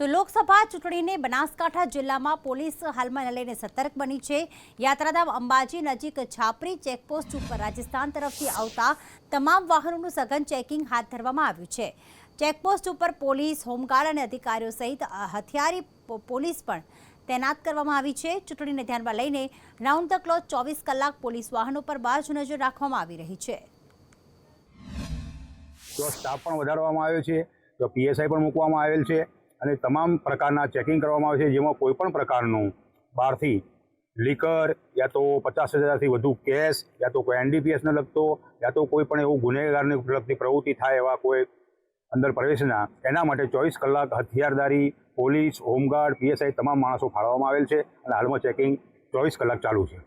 તો લોકસભા ચૂંટણીને બનાસકાંઠા જિલ્લામાં પોલીસ હાલમાં લઈને સતર્ક બની છે. યાત્રાધામ અંબાજી નજીક છાપરી ચેકપોસ્ટ ઉપર રાજસ્થાન તરફથી આવતા તમામ વાહનોનું સઘન ચેકિંગ હાથ ધરવામાં આવ્યું છે. ચેકપોસ્ટ ઉપર પોલીસ, હોમગાર્ડ અને અધિકારીઓ સહિત હથિયારી પોલીસ પણ તૈનાત કરવામાં આવી છે. ચૂંટણીને ધ્યાનમાં લઈને રાઉન્ડ ધ ક્લોક ચોવીસ કલાક પોલીસ વાહનો પર બાજ નજર રાખવામાં આવી રહી છે. સ્ટાફ પણ વધારવામાં આવ્યો છે પીએસઆઈ પણ મૂકવામાં આવેલ છે અને તમામ પ્રકારના ચેકિંગ કરવામાં આવે છે, જેમાં કોઈ પણ પ્રકારનું બહારથી લીકર યા તો પચાસ હજારથી વધુ કેશ, યા તો કોઈ એનડીપીએસને લગતો, યા તો કોઈ પણ એવું ગુનેગારને લગતી પ્રવૃત્તિ થાય એવા કોઈ અંદર પ્રવેશના, એના માટે ચોવીસ કલાક હથિયારદારી, પોલીસ, હોમગાર્ડ, પીએસઆઈ તમામ માણસો ફાળવવામાં આવેલ છે અને હાલમાં ચેકિંગ ચોવીસ કલાક ચાલુ છે.